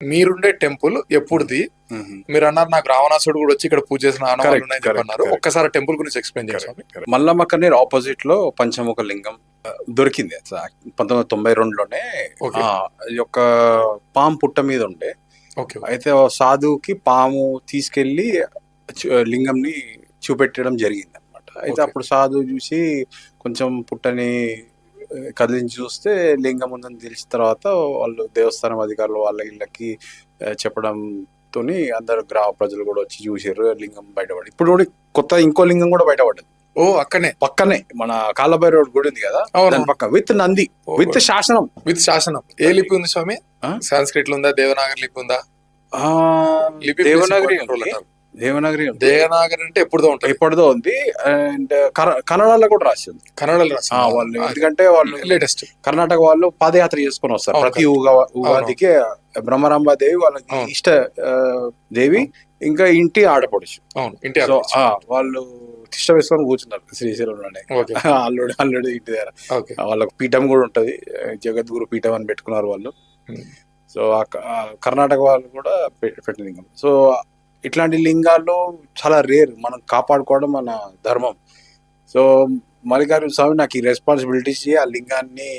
మీరుండే టెంపుల్ ఎప్పుడుది. మీరు అన్నారు నాకు రావణాసుడు కూడా వచ్చి ఇక్కడ పూజ చేసిన correct. ఒక్కసారి టెంపుల్ గురించి ఎక్స్ప్లెయిన్ స్వామి. మల్లమ్మ కన్నీర్ ఆపోజిట్లో పంచముఖ లింగం దొరికింది. పంతొమ్మిది వందల తొంభై రెండులోనే యొక్క పాము పుట్ట మీద ఉండే. ఓకే అయితే సాధువుకి పాము తీసుకెళ్ళి లింగంని చూపెట్టడం జరిగింది అనమాట అయితే. అప్పుడు సాధువు చూసి కొంచెం పుట్టని కదిలించి చూస్తే లింగం ఉందని తెలిసిన తర్వాత వాళ్ళు దేవస్థానం అధికారులు వాళ్ళ ఇళ్ళకి ఆ, చెప్పడంతోని అందరు గ్రామ ప్రజలు కూడా వచ్చి చూసారు లింగం బయటపడి ఇప్పుడు కూడా కొత్త ఇంకో లింగం కూడా బయటపడ్డది. ఓ అక్కనే? పక్కనే మన కాళ్ళభైరవుడు గుడి ఉంది కదా. దాని పక్క విత్ నంది విత్ శాసనం. విత్ శాసనం. ఏ లిపి ఉంది స్వామి? లో ఉందా దేవనాగరి లిపి ఉందా? ఆ, లిపి దేవనాగరి. దేవనాగరి. దేవనాగరి అంటే ఎప్పుడుదో ఉంటుంది. ఎప్పటిదో ఉంది. అండ్ కన్నడలో కూడా రాసి ఉంది కన్నడలో వాళ్ళు ఎందుకంటే వాళ్ళు లేటెస్ట్. కర్ణాటక వాళ్ళు పాదయాత్ర చేసుకొని వస్తారు. ప్రతి ఉగా ఉగాదికి బ్రహ్మరాంబ దేవి వాళ్ళకి. ఇష్ట దేవి ఇంకా ఇంటి ఆడపడుచు. అవును ఇంటి వాళ్ళు తిష్ట వేసుకొని కూర్చున్నారు శ్రీశైలంలోనే. ఓకే. అల్లుడు అల్లుడు ఇంటి దగ్గర. వాళ్ళకి పీఠం కూడా ఉంటది. జగద్గురు పీఠం అని పెట్టుకున్నారు వాళ్ళు. సో కర్ణాటక వాళ్ళు కూడా పె- పెట్టిన లింగం సో ఇట్లాంటి లింగాలు చాలా రేర్ మనం కాపాడుకోవడం మన ధర్మం. సో మల్లికార్జున స్వామి నాకు ఈ రెస్పాన్సిబిలిటీస్ ఆ లింగాన్ని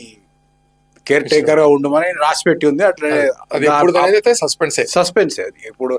కేర్ టేకర్గా ఉండమని రాసి పెట్టి ఉంది. అట్లనే అయితే సస్పెన్సే సస్పెన్స్ అది. ఇప్పుడు